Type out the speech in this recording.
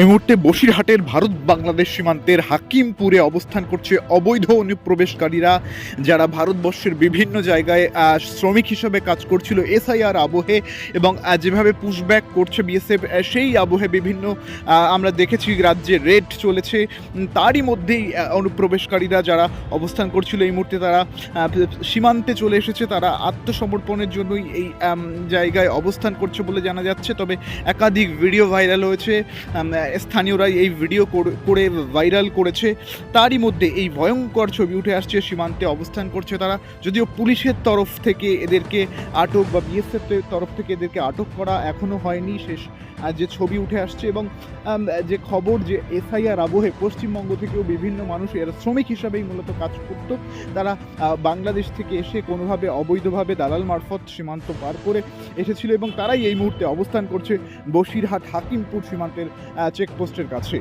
এই মুহূর্তে বসিরহাটের ভারত বাংলাদেশ সীমান্তের হাকিমপুরে অবস্থান করছে অবৈধ অনুপ্রবেশকারীরা, যারা ভারতবর্ষের বিভিন্ন জায়গায় শ্রমিক হিসেবে কাজ করছিল এসআইআর আবহে এবং যেভাবে পুশব্যাক করছে বিএসএফ সেই আবহে বিভিন্ন আমরা দেখেছি রাজ্যে রেড চলেছে। তারই মধ্যেই অনুপ্রবেশকারীরা যারা অবস্থান করছিল এই মুহূর্তে তারা সীমান্তে চলে এসেছে। তারা আত্মসমর্পণের জন্যই এই জায়গায় অবস্থান করছে বলে জানা যাচ্ছে। তবে একাধিক ভিডিও ভাইরাল হয়েছে। স্থানীয়রা এই ভিডিও করে- ভাইরাল করেছে। তারই মধ্যে এই ভয়ঙ্কর ছবি উঠে আসছে, সীমান্তে অবস্থান করছে তারা। যদিও পুলিশের তরফ থেকে এদেরকে আটক বা বিএসএফ তরফ থেকে এদেরকে আটক করা এখনও হয়নি, শেষ যে ছবি উঠে আসছে এবং যে খবর যে এসআইআর আবহে পশ্চিমবঙ্গ থেকেও বিভিন্ন মানুষ এরা শ্রমিক হিসাবেই মূলত কাজ করত। তারা বাংলাদেশ থেকে এসে কোনোভাবে অবৈধভাবে দালাল মারফত সীমান্ত পার করে এসেছিল এবং তারাই এই মুহূর্তে অবস্থান করছে বসিরহাট, হাকিমপুর সীমান্তের চেকপোস্টের কাছে।